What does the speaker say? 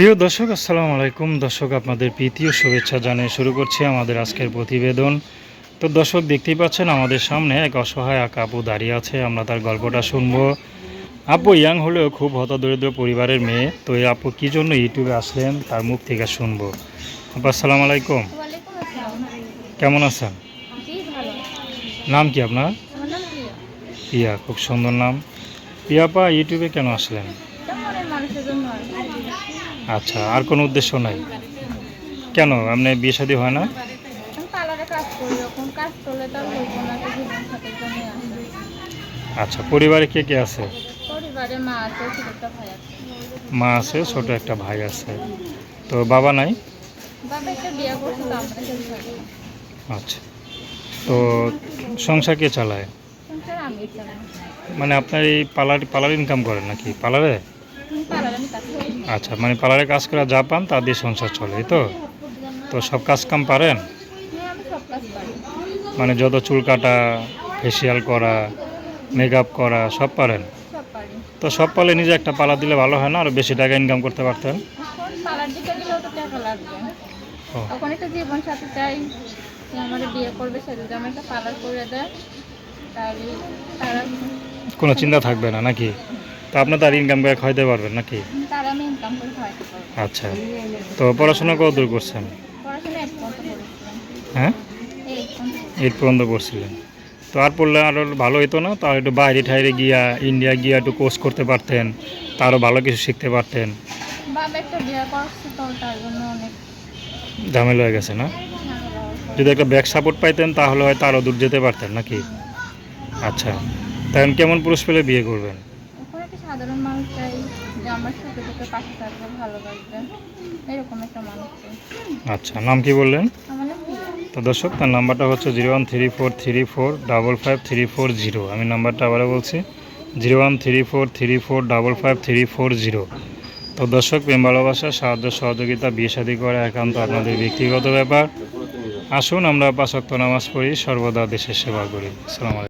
প্রিয় দর্শক আসসালামু আলাইকুম। দর্শক আপনাদের প্রীতীয় শুভেচ্ছা জানিয়ে শুরু করছি আমাদের আজকের প্রতিবেদন। তো দর্শক দেখতেই পাচ্ছেন আমাদের সামনে এক অসহায় এক আপু দাঁড়িয়ে আছে। আমরা তার গল্পটা শুনব। আপু ইয়াং হলেও খুব হতদরিদ্র পরিবারের মেয়ে। তো এই আপু কী জন্য ইউটিউবে আসলেন তার মুখ থেকে শুনব। আপু আসসালামু আলাইকুম। কেমন আছেন? নাম কি আপনার? প্রিয়া। পিয়া খুব সুন্দর নাম। পিয়াপা ইউটিউবে কেন আসলেন এটা মনের মানুষের জন্য আর কি। আচ্ছা আর কোনো উদ্দেশ্য নাই? কেন? আপনি বিয়ে শাদী হয় না? আচ্ছা পরিবারে কে কে আছে? মা আছে ছোট একটা ভাই আছে। তো বাবা নাই। আচ্ছা তো সংসার কে চালায়? মানে আপনার এই পার্লার পার্লার ইনকাম করেন নাকি? পার্লারে আমি পার্লারে আমি কাজ করি আচ্ছা মানে পার্লারে কাজ করে যা পান তা দিয়ে সংসার চলে এই তো? তো সব কাজ কাম পারেন? মানে যত চুল কাটা ফেসিয়াল করা মেকআপ করা সব পারেন? তো সব পারলে নিজে একটা পালা দিলে ভালো হয় না? আরও বেশি টাকা ইনকাম করতে পারতেন? এখন পার্লার দিতে গেলেও তো টাকা লাগবে। ও। তখন একটা জীবন সাথে চাই আমার বিয়ে করবে সে যদি আমার পার্লার করে দেয় তাহলে তারা কোনো চিন্তা থাকবে না নাকি? তো আপনি তার ইনকাম করে খাইতে পারবেন নাকি? আচ্ছা তো পড়াশোনা কত দূর করছেন? হ্যাঁ? এই পর্যন্ত এইট পর্যন্ত পড়ছিলেন তো আর পড়লে আরও ভালো হতো না? তার একটু বাইরে ঠাইরে গিয়া ইন্ডিয়া গিয়া একটু কোর্স করতে পারতেন তারও ভালো কিছু শিখতে পারতেন। ঝামেলা হয়ে গেছে না? যদি একটা ব্যাক সাপোর্ট পাইতেন তাহলে হয়তো আরও দূর যেতে পারতেন নাকি? আচ্ছা তখন কেমন পুরুষ পেলে বিয়ে করবেন? সাধারণ মানুষ চাই যে আমার সুখে দুঃখে পাশে থাকবে ভালোবাসবে। এরকম একটা মানুষ আচ্ছা নাম কি বললেন? তো দর্শক তার নাম্বারটা হচ্ছে zero one three four three four double five three four zero. আমি নাম্বারটা আবারও বলছি zero one three four three four double five three four zero. তো দর্শক প্রেম ভালোবাসা সাহায্য সহযোগিতা বিয়ে শাদী করা একান্ত আপনাদের ব্যক্তিগত ব্যাপার। আসুন আমরা পাঁচক্ত নামাজ পড়ি সর্বদা দেশের সেবা করি। আলাইকুম।